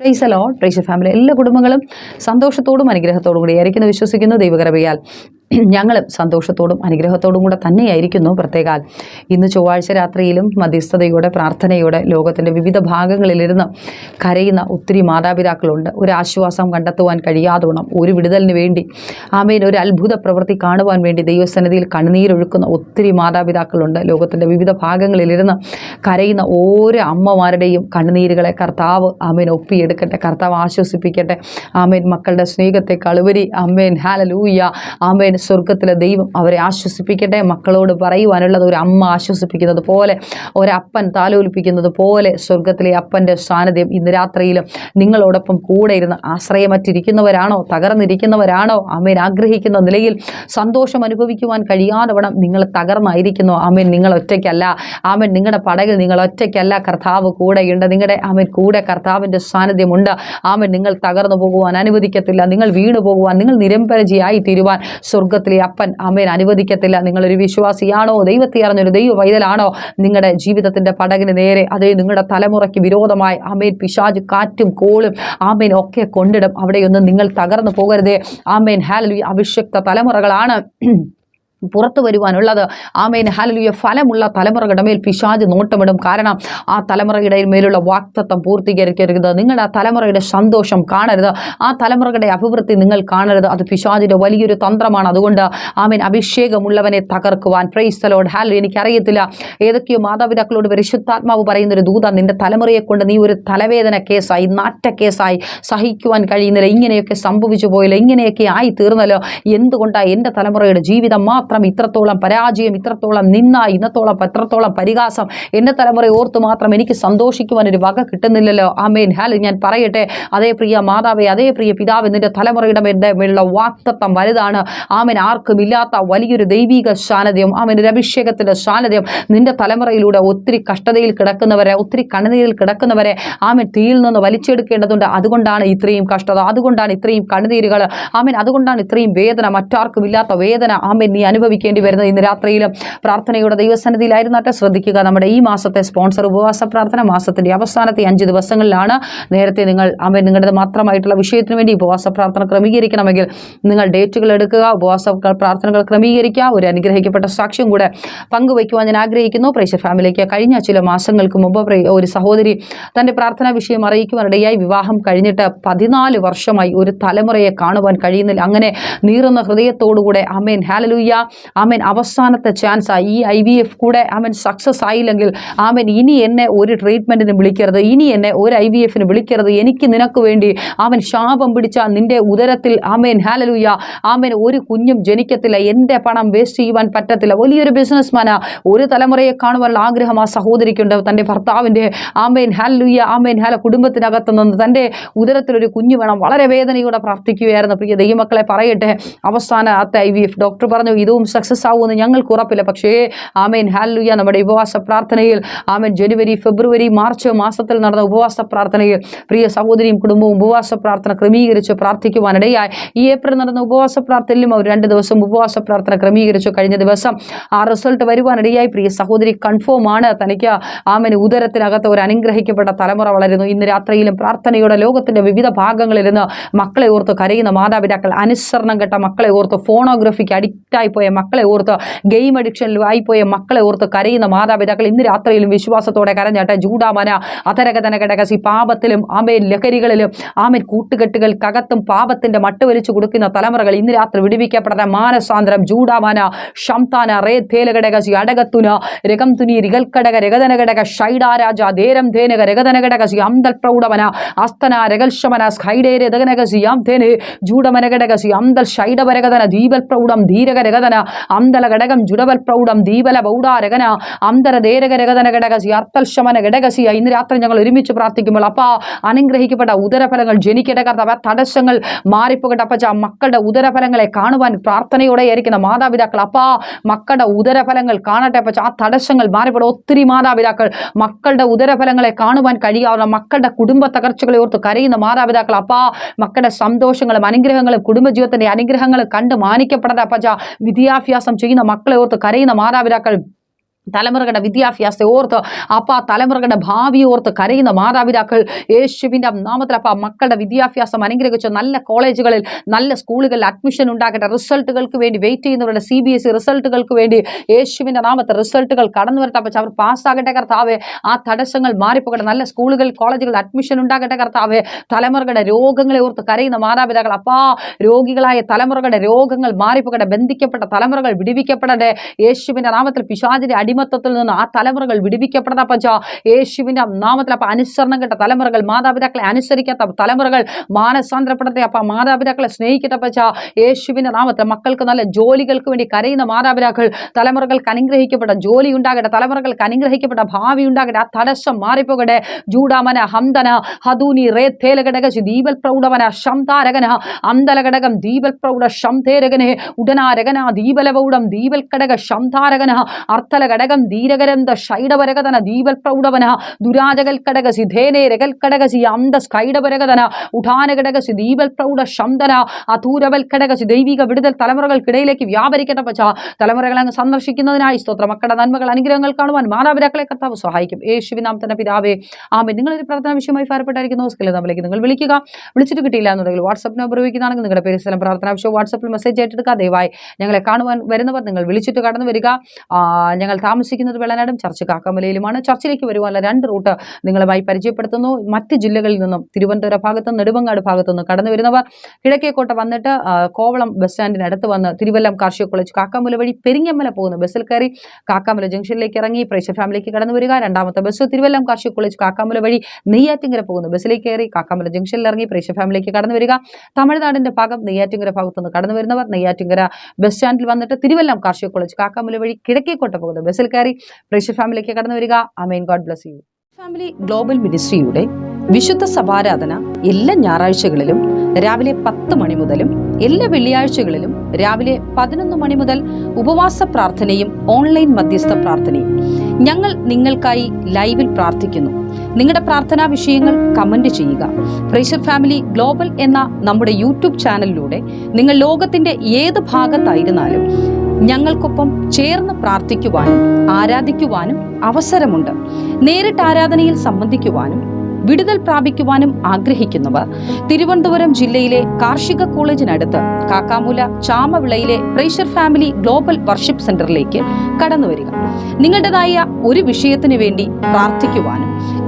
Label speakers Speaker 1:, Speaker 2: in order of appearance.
Speaker 1: Price hello price family എല്ലാ കുടുംബങ്ങളും സന്തോഷത്തോടും അനുഗ്രഹത്തോടും കൂടി ആയിരിക്കുന്നു വിശ്വസിക്കുന്നു. ദൈവകരവയാൽ ഞങ്ങളും സന്തോഷത്തോടും അനുഗ്രഹത്തോടും കൂടെ തന്നെയായിരിക്കുന്നു. പ്രത്യേകാൽ ഇന്ന് ചൊവ്വാഴ്ച രാത്രിയിലും മധ്യസ്ഥതയോടെ പ്രാർത്ഥനയോടെ ലോകത്തിന്റെ വിവിധ ഭാഗങ്ങളിലിരുന്ന് കരയുന്ന ഒത്തിരി മാതാപിതാക്കളുണ്ട്. ഒരു ആശ്വാസം കണ്ടെത്തുവാൻ കഴിയാതോണം ഒരു വിടുതലിന് വേണ്ടി ആമേൻ ഒരു അത്ഭുത പ്രവൃത്തി കാണുവാൻ വേണ്ടി ദൈവസന്നിധിയിൽ കണ്ണുനീരൊഴുക്കുന്ന ഒത്തിരി മാതാപിതാക്കളുണ്ട്. ലോകത്തിന്റെ വിവിധ ഭാഗങ്ങളിലിരുന്ന് കരയുന്ന ഓരോ അമ്മമാരുടെയും കണ്ണുനീരുകളെ കർത്താവ് ആമേൻ ഒപ്പിയെടുക്കട്ടെ. കർത്താവ് ആശ്വസിപ്പിക്കട്ടെ. ആമേൻ മക്കളുടെ സ്നേഹത്തെക്കാൾ ഉപരി ആമേൻ ഹാലലൂയ ആമേൻ സ്വർഗത്തിലെ ദൈവം അവരെ ആശ്വസിപ്പിക്കട്ടെ. മക്കളോട് പറയുവാനുള്ളത് ഒരു അമ്മ ആശ്വസിപ്പിക്കുന്നത് പോലെ ഒരപ്പൻ താലോലിപ്പിക്കുന്നത് പോലെ സ്വർഗത്തിലെ അപ്പന്റെ സാന്നിധ്യം ഇന്ന് രാത്രിയിലും നിങ്ങളോടൊപ്പം കൂടെ ഇരുന്ന് ആശ്രയമറ്റിരിക്കുന്നവരാണോ തകർന്നിരിക്കുന്നവരാണോ? അമ്മേൻ ആഗ്രഹിക്കുന്ന നിലയിൽ സന്തോഷം അനുഭവിക്കുവാൻ കഴിയാതെ വണ്ണം നിങ്ങൾ തകർന്നായിരിക്കുന്നു. അമ്മേൻ നിങ്ങൾ ഒറ്റയ്ക്കല്ല. ആമേൻ നിങ്ങളുടെ പടകിൽ നിങ്ങൾ ഒറ്റയ്ക്കല്ല. കർത്താവ് കൂടെയുണ്ട്. നിങ്ങളുടെ ആമേൻ കൂടെ കർത്താവിന്റെ സാന്നിധ്യമുണ്ട്. ആമേൻ നിങ്ങൾ തകർന്നു പോകുവാൻ അനുവദിക്കത്തില്ല. നിങ്ങൾ വീണു പോകുവാൻ നിങ്ങൾ നിരമ്പരജിയായി തീരുവാൻ സ്വർഗത്തിലെ അപ്പൻ അമ്മേൻ അനുവദിക്കത്തില്ല. നിങ്ങളൊരു വിശ്വാസിയാണോ? ദൈവത്തെ അറിഞ്ഞൊരു ദൈവ വൈതലാണോ നിങ്ങളുടെ ജീവിതത്തിന്റെ പടകിന് നേരെ അതേ നിങ്ങളുടെ തലമുറയ്ക്ക് വിരോധമായി ആമേൻ പിശാജ് കാറ്റും കോളും ആമേൻ ഒക്കെ കൊണ്ടിടും. അവിടെയൊന്നും നിങ്ങൾ തകർന്നു പോകരുതേ. ആമേൻ ഹാലലി അഭിഷക്ത തലമുറകളാണ്. പുറത്തു വരുവാനുള്ളത്. ആമേൻ. ഹലലുയ ഫലമുള്ള തലമുറകളുടെ മേൽ പിശാജ് നോട്ടമിടും. കാരണം ആ തലമുറയുടെ മേലുള്ള വാക്തത്വം പൂർത്തീകരിക്കരുത്. നിങ്ങളുടെ ആ തലമുറയുടെ സന്തോഷം കാണരുത്. ആ തലമുറകളുടെ അഭിവൃദ്ധി നിങ്ങൾ കാണരുത്. അത് പിശാജിന്റെ വലിയൊരു തന്ത്രമാണ്. അതുകൊണ്ട് ആമേൻ. അഭിഷേകമുള്ളവനെ തകർക്കുവാൻ. പ്രൈസ്തലോട് ഹാലു എനിക്കറിയത്തില്ല. ഏതൊക്കെയോ മാതാപിതാക്കളോട് പരിശുദ്ധാത്മാവ് പറയുന്നൊരു ദൂത നിന്റെ തലമുറയെ കൊണ്ട് നീ ഒരു തലവേദന കേസായി നാറ്റ കേസായി സഹിക്കുവാൻ കഴിയുന്നില്ല. ഇങ്ങനെയൊക്കെ സംഭവിച്ചു പോയല്ലോ. ഇങ്ങനെയൊക്കെ ആയി തീർന്നല്ലോ എന്തുകൊണ്ടാണ് എന്റെ തലമുറയുടെ ജീവിതം മാത്രം ഇത്രത്തോളം പരാജയം ഇത്രത്തോളം നിന്ന ഇന്നത്തോളം എത്രത്തോളം പരിഹാസം എന്റെ തലമുറ ഓർത്ത് മാത്രം എനിക്ക് സന്തോഷിക്കുവാൻ ഒരു വക കിട്ടുന്നില്ലല്ലോ. ആമേൻ. ഹാൽ ഞാൻ പറയട്ടെ. അതേ പ്രിയ മാതാവേ അതേ പ്രിയ പിതാവ് നിന്റെ തലമുറയുടെ എന്റെ മേലുള്ള വാക്തത്വം വലുതാണ്. ആമേൻ. ആർക്കും ഇല്ലാത്ത വലിയൊരു ദൈവിക ശാനതയും ആമേൻ. ഒരു അഭിഷേകത്തിന്റെ ശാനതയും നിന്റെ തലമുറയിലൂടെ ഒത്തിരി കഷ്ടതയിൽ കിടക്കുന്നവരെ ഒത്തിരി കണ്ണുനീരിൽ കിടക്കുന്നവരെ ആമേൻ തീയിൽ നിന്ന് വലിച്ചെടുക്കേണ്ടതുണ്ട്. അതുകൊണ്ടാണ് ഇത്രയും കഷ്ടത അതുകൊണ്ടാണ് ഇത്രയും കണ്ണുനീരുകൾ ആമേൻ. അതുകൊണ്ടാണ് ഇത്രയും വേദന. മറ്റാർക്കും ഇല്ലാത്ത വേദന. ആമേൻ. നീ അനുഭവിക്കേണ്ടി വരുന്നത്. ഇന്ന് രാത്രിയിലും പ്രാർത്ഥനയുടെ ദൈവസന്നിധിയിലായിരുന്നാട്ടെ ശ്രദ്ധിക്കുക. നമ്മുടെ ഈ മാസത്തെ സ്പോൺസർ ഉപവാസ പ്രാർത്ഥന മാസത്തിന്റെ അവസാനത്തെ അഞ്ച് ദിവസങ്ങളിലാണ് നേരത്തെ നിങ്ങൾ അമ്മ നിങ്ങളുടെ മാത്രമായിട്ടുള്ള വിഷയത്തിന് വേണ്ടി ഉപവാസ പ്രാർത്ഥന ക്രമീകരിക്കണമെങ്കിൽ നിങ്ങൾ ഡേറ്റുകൾ എടുക്കുക ഉപവാസ പ്രാർത്ഥനകൾ ക്രമീകരിക്കുക ഒരു അനുഗ്രഹിക്കപ്പെട്ട സാക്ഷ്യം കൂടെ പങ്കുവയ്ക്കുവാൻ ഞാൻ ആഗ്രഹിക്കുന്നു. പ്രേക്ഷ ഫാമിലിക്ക് കഴിഞ്ഞ ചില മാസങ്ങൾക്ക് മുമ്പ് ഒരു സഹോദരി തന്റെ പ്രാർത്ഥനാ വിഷയം അറിയിക്കുവാനിടയായി വിവാഹം കഴിഞ്ഞിട്ട് പതിനാല് വർഷമായി ഒരു തലമുറയെ കാണുവാൻ കഴിയുന്നില്ല. അങ്ങനെ നീറുന്ന ഹൃദയത്തോടുകൂടെ അമേൻ ഹാലലൂയ ആമേൻ അവസാനത്തെ ചാൻസ് ആ ഈ ഐ വി എഫ് കൂടെ ആമേൻ സക്സസ് ആയില്ലെങ്കിൽ ആമേൻ ഇനി എന്നെ ഒരു ട്രീറ്റ്മെന്റിന് വിളിക്കരുത്. ഇനി എന്നെ ഒരു ഐ വി എഫിന് വിളിക്കരുത്. എനിക്ക് നിനക്ക് വേണ്ടി അവൻ ശാപം പിടിച്ച നിന്റെ ഉദരത്തിൽ ആമേൻ ഹാലലൂയ ആമേൻ ഒരു കുഞ്ഞും ജനിക്കത്തില്ല. എന്റെ പണം വേസ്റ്റ് ചെയ്യുവാൻ പറ്റത്തില്ല. വലിയൊരു ബിസിനസ്മാനാ ഒരു തലമുറയെ കാണുവാനുള്ള ആഗ്രഹം ആ സഹോദരിക്കുണ്ട്. തന്റെ ഭർത്താവിന്റെ ആമേൻ ഹാലലൂയ ആമേൻ ഹാല കുടുംബത്തിനകത്ത് നിന്ന് തന്റെ ഉദരത്തിലൊരു കുഞ്ഞു വേണം. വളരെ വേദനയോടെ പ്രാർത്ഥിക്കുകയായിരുന്നു. പ്രിയ ദൈവമക്കളെ പറയട്ടെ. അവസാനത്തെ ഐ വി എഫ് ഡോക്ടർ പറഞ്ഞു ഇതും സക്സസ് ആവുമെന്ന് ഞങ്ങൾക്ക് ഉറപ്പില്ല. പക്ഷേ ആമേൻ ഹാലുയ നമ്മുടെ ഉപവാസ പ്രാർത്ഥനയിൽ ആമേൻ ജനുവരി ഫെബ്രുവരി മാർച്ച് മാസത്തിൽ നടന്ന ഉപവാസ പ്രാർത്ഥനയിൽ പ്രിയ സഹോദരിയും കുടുംബവും ഉപവാസ പ്രാർത്ഥന ക്രമീകരിച്ച് പ്രാർത്ഥിക്കുവാനിടയായി. ഈ ഏപ്രിൽ നടന്ന ഉപവാസ പ്രാർത്ഥനയിലും അവർ രണ്ട് ദിവസം ഉപവാസ പ്രാർത്ഥന ക്രമീകരിച്ചു. കഴിഞ്ഞ ദിവസം ആ റിസൾട്ട് വരുവാനിടയായി. പ്രിയ സഹോദരി കൺഫേം ആണ്. തനിക്ക് ആമന് ഉദരത്തിനകത്ത് ഒരു അനുഗ്രഹിക്കപ്പെട്ട തലമുറ വളരുന്നു. ഇന്ന് രാത്രിയിലും പ്രാർത്ഥനയുടെ ലോകത്തിന്റെ വിവിധ ഭാഗങ്ങളിൽ നിന്ന് മക്കളെ ഓർത്ത് കരയുന്ന മാതാപിതാക്കൾ അനുസരണം കെട്ട മക്കളെ ഓർത്ത് ഫോണോഗ്രഫിക്ക് അഡിക്റ്റായി പോയ മക്കളെ ഓർത്ത് ഗെയിം അഡിക്ഷനിലും ആയിപ്പോയ മക്കളെ ഓർത്ത് കരയുന്ന മാതാപിതാക്കൾ ഇന്ന് രാത്രിയിലും വിശ്വാസത്തോടെ കരഞ്ഞാട്ടെ. ജൂഡാമന അതരകതന കിടകസി പാപത്തിലും ആമേൻ ലഹരികളിലും ആമേൻ കൂട്ടുകെട്ടുകൾക്കകത്തും പാപത്തിന്റെ മട്ട് വലിച്ചു കൊടുക്കുന്ന തലമുറകൾ ഇന്ന് രാത്രി വിടുവിക്കപ്പെട്ട മാനസാന്തരം ജൂഡാമന ഷംതാന റേ തേലഘടകസി അടകത്തുന രകം തുനി രികൽക്കടക രഗതനഘടക ഷൈഡാരാജ ധേരം ധേനക രഗതനഘടകസി അന്തൽ പ്രൗഢമന അസ്തന രകൽഷമന സ്ഖൈഡേരെ ദഗനകസി യാം ധേനെ ജൂഡമനഘടകസി അന്തൽ ഷൈഡവരകതന ദീപൽ പ്രൗഢം ധീരക രഗതന അന്തല ഘടകം ജുഡവൽ പ്രൗഢം ദീപല ബൗഡാരകന അന്തര ദേരകരകതന ഘടകസി അർത്തൽ ശമന ഘടകസി. ഇന്ന് രാത്രി ഞങ്ങൾ ഒരുമിച്ച് പ്രാർത്ഥിക്കുമ്പോൾ അപ്പാ അനുഗ്രഹിക്കപ്പെട്ട ഉദരഫലങ്ങൾ ജനിക്കട്ടെ കർത്താവ് തടസ്സങ്ങൾ മാറിപ്പോകട്ടെ അപ്പച്ച മക്കളുടെ ഉദരഫലങ്ങളെ കാണുവാൻ പ്രാർത്ഥനയോടെ ആയിരിക്കുന്ന മാതാപിതാക്കൾ അപ്പാ മക്കളുടെ ഉദരഫലങ്ങൾ കാണട്ടെ അപ്പച്ച ആ തടസ്സങ്ങൾ മാറിപ്പോടെ ഒത്തിരി മാതാപിതാക്കൾ മക്കളുടെ ഉദരഫലങ്ങളെ കാണുവാൻ കഴിയാവുന്ന മക്കളുടെ കുടുംബ തകർച്ചകളെ ഓർത്ത് കരയുന്ന മാതാപിതാക്കൾ അപ്പാ മക്കളുടെ സന്തോഷങ്ങളും അനുഗ്രഹങ്ങളും കുടുംബജീവിതത്തിന്റെ അനുഗ്രഹങ്ങൾ കണ്ട് മാനിക്കപ്പെടാതെ അപ്പച്ച വിദ്യാഭ്യാസം ചെയ്യുന്ന മക്കളെ ഓർത്ത് കരയുന്ന മാതാപിതാക്കൾ തലമുറകളുടെ വിദ്യാഭ്യാസത്തെ ഓർത്ത് അപ്പ തലമുറകളുടെ ഭാവി ഓർത്ത് കരയുന്ന മാതാപിതാക്കൾ യേശുവിന്റെ നാമത്തിൽ അപ്പ മക്കളുടെ വിദ്യാഭ്യാസം അനുഗ്രഹിച്ച് നല്ല കോളേജുകളിൽ നല്ല സ്കൂളുകളിൽ അഡ്മിഷൻ ഉണ്ടാകട്ടെ. റിസൾട്ടുകൾക്ക് വേണ്ടി വെയിറ്റ് ചെയ്യുന്നവരുടെ സി ബി എസ് ഇ റിസൾട്ടുകൾക്ക് വേണ്ടി യേശുവിന്റെ നാമത്തെ റിസൾട്ടുകൾ കടന്നു വരട്ടെ. അപ്പം അവർ പാസ്സാകട്ടെ കർത്താവെ. ആ തടസ്സങ്ങൾ മാറിപ്പോകട്ടെ. നല്ല സ്കൂളുകളിൽ കോളേജുകളിൽ അഡ്മിഷൻ ഉണ്ടാകട്ടെ കർത്താവെ. തലമുറകളുടെ രോഗങ്ങളെ ഓർത്ത് കരയുന്ന മാതാപിതാക്കൾ അപ്പാ രോഗികളായ തലമുറകളുടെ രോഗങ്ങൾ മാറിപ്പോകട്ടെ. ബന്ധിക്കപ്പെട്ട തലമുറകൾ വിടിവിക്കപ്പെടട്ടെ. യേശുവിന്റെ നാമത്തിൽ പിശാചിന്റെ അടിമത്തത്തിൽ നിന്ന് ആ തലമുറകൾ വിടിവിക്കപ്പെടണം. പച്ച യേശുവിന്റെ നാമത്തിൽ അപ്പം അനുസരണം കേട്ട തലമുറകൾ മാതാപിതാക്കളെ അനുസരിക്കാത്ത തലമുറകൾ മാനസാന്തരപ്പെടട്ടെ. അപ്പം മാതാപിതാക്കളെ സ്നേഹിക്കട്ടെ. പച്ച യേശുവിന്റെ നാമത്തിൽ മക്കൾക്ക് നല്ല ജോലികൾക്ക് വേണ്ടി കരയുന്ന മാതാപിതാക്കൾ തലമുറകൾക്ക് അനുഗ്രഹിക്കപ്പെട്ട ജോലി ഉണ്ടാകട്ടെ. തലമുറകൾക്ക് അനുഗ്രഹിക്കപ്പെട്ട ഭാവി ഉണ്ടാകട്ടെ. ആ തടസ്സം മാറിപ്പോകട്ടെ. ജൂഡാമന ഹന്തന ഹദൂനി റേ തേലഘടകശി ദീപൽ പ്രൗഢവന ശംതാരകന അന്തല ഘടകം ദീപൽ പ്രൗഢ ശംതേരകനെ ഉടനാരകന ദീപലപൗഢം ദീപൽ കടക ശംതാരകന അർത്ഥല ഘടകം ധീരകരന്ത ഷൈഡവരകതന ദീപൽ പ്രൗഢവന ദുരാജകൽ കടക സിധേനേ രകൽ കടകസി അന്ത സ്കൈഡവരകതന ഉഠാന ഘടകസി ദീപൽ പ്രൗഢ ശന്തന അധൂരവൽ കടകസി ദൈവിക വിടുതൽ തലമുറകൾക്കിടയിലേക്ക് വ്യാപരിക്കട്ടെ പച്ച. തലമുറകളെ അങ്ങ് സന്ദർശിക്കുന്നതിനായി സ്തോത്ര. മക്കളുടെ നന്മകൾ അനുഗ്രഹങ്ങൾ കാണുവാൻ മാതാപിതാക്കളെ കർത്താവ് സഹായിക്കും. യേശുവിനാം തന്നെ പിതാവേ ആമേ നിങ്ങളൊരു പ്രാർത്ഥന വിഷയമായി ഫലപ്പെട്ടായിരിക്കുന്നു സ്കില്ല് നമ്മളിലേക്ക് നിങ്ങൾ വിളിക്കുക. വിളിച്ചിട്ട് കിട്ടിയില്ല എന്നുണ്ടെങ്കിൽ വാട്സപ്പ് നമ്പർ ഉപയോഗിക്കുന്നതാണെങ്കിൽ നിങ്ങളുടെ പേര് സ്ഥലം പ്രാർത്ഥന വിഷയം വാട്സപ്പിൽ മെസ്സേജ് ഏറ്റെടുക്കുക ദയവായി ഞങ്ങളെ കാണുവാൻ വരുന്നവർ നിങ്ങൾ വിളിച്ചിട്ട് കടന്നു വരിക. ഞങ്ങൾ താമസിക്കുന്നത് വെള്ളനാടും ചർച്ച് കാക്കമലയിലുമാണ്. ചർച്ചിലേക്ക് വരുവാനുള്ള രണ്ട് റൂട്ട് നിങ്ങളുമായി പരിചയപ്പെടുത്തുന്നു. മറ്റ് ജില്ലകളിൽ നിന്നും തിരുവനന്തപുരം ഭാഗത്തുനിന്ന് നെടുമങ്ങാട് ഭാഗത്തുനിന്ന് കടന്നു വരുന്നവർ കിഴക്കേക്കോട്ട വന്നിട്ട് കോവളം ബസ് സ്റ്റാൻഡിനടുത്ത് വന്ന് തിരുവല്ലം കാർഷിക കോളേജ് കാക്കാമല വഴി പെരിങ്ങമല പോകുന്ന ബസ്സിൽ കയറി കാക്കാമല ജംഗ്ഷനിലേക്ക് ഇറങ്ങി പ്രേക്ഷ ഫാമിലിക്ക് കടന്നു വരിക. രണ്ടാമത്തെ ബസ് തിരുവല്ലം കാർഷിക കോളേജ് കാക്കാമല വഴി നെയ്യാറ്റിങ്കര പോകുന്ന ബസ്സിലേക്ക് കയറി കാക്കാമല ജംഗ്ഷനിൽ ഇറങ്ങി പ്രേക്ഷ ഫാമിലിക്ക് കടന്നു വരിക. തമിഴ്നാടിന്റെ ഭാഗം നെയ്യാറ്റിങ്കര ഭാഗത്തുനിന്ന് കടന്നു വരുന്നവർ നെയ്യാറ്റിങ്കര ബസ് സ്റ്റാൻഡിൽ വന്നിട്ട് തിരുവല്ലം കാർഷിക കോളേജ് കാക്കാമല വഴി കിഴക്കേക്കോട്ട പോകുന്ന ബസ്സിൽ കയറി പ്രേക്ഷ ഫാമിലിക്ക് കടന്നു വരിക. Amen God bless you. Family global മിനിസ്ട്രിയുടെ വിശുദ്ധ സഭാരാധന എല്ലാ ഞായറാഴ്ചകളിലും രാവിലെ പത്ത് മണി മുതലും എല്ലാ വെള്ളിയാഴ്ചകളിലും രാവിലെ പതിനൊന്ന് മണി മുതൽ ഉപവാസ പ്രാർത്ഥനയും ഓൺലൈൻ മധ്യസ്ഥ പ്രാർത്ഥനയും. ഞങ്ങൾ നിങ്ങൾക്കായി ലൈവിൽ പ്രാർത്ഥിക്കുന്നു. നിങ്ങളുടെ പ്രാർത്ഥനാ വിഷയങ്ങൾ കമന്റ് ചെയ്യുക. പ്രേഷർ ഫാമിലി ഗ്ലോബൽ എന്ന നമ്മുടെ യൂട്യൂബ് ചാനലിലൂടെ നിങ്ങൾ ലോകത്തിന്റെ ഏത് ഭാഗത്തായിരുന്നാലും ഞങ്ങൾക്കൊപ്പം ചേർന്ന് പ്രാർത്ഥിക്കുവാനും ആരാധിക്കുവാനും അവസരമുണ്ട്. നേരിട്ട് ആരാധനയിൽ സംബന്ധിക്കുവാനും വിടുതൽ പ്രാപിക്കുവാനും ആഗ്രഹിക്കുന്നവർ. തിരുവനന്തപുരം ജില്ലയിലെ കാർഷിക കോളേജിനടുത്ത് കാക്കാമൂല ചാമവിളയിലെ പ്രേഷർ ഫാമിലി ഗ്ലോബൽ വർഷിപ്പ് സെന്ററിലേക്ക് കടന്നുവരിക. നിങ്ങളുടേതായ ഒരു വിഷയത്തിന് വേണ്ടി പ്രാർത്ഥിക്കുവാനും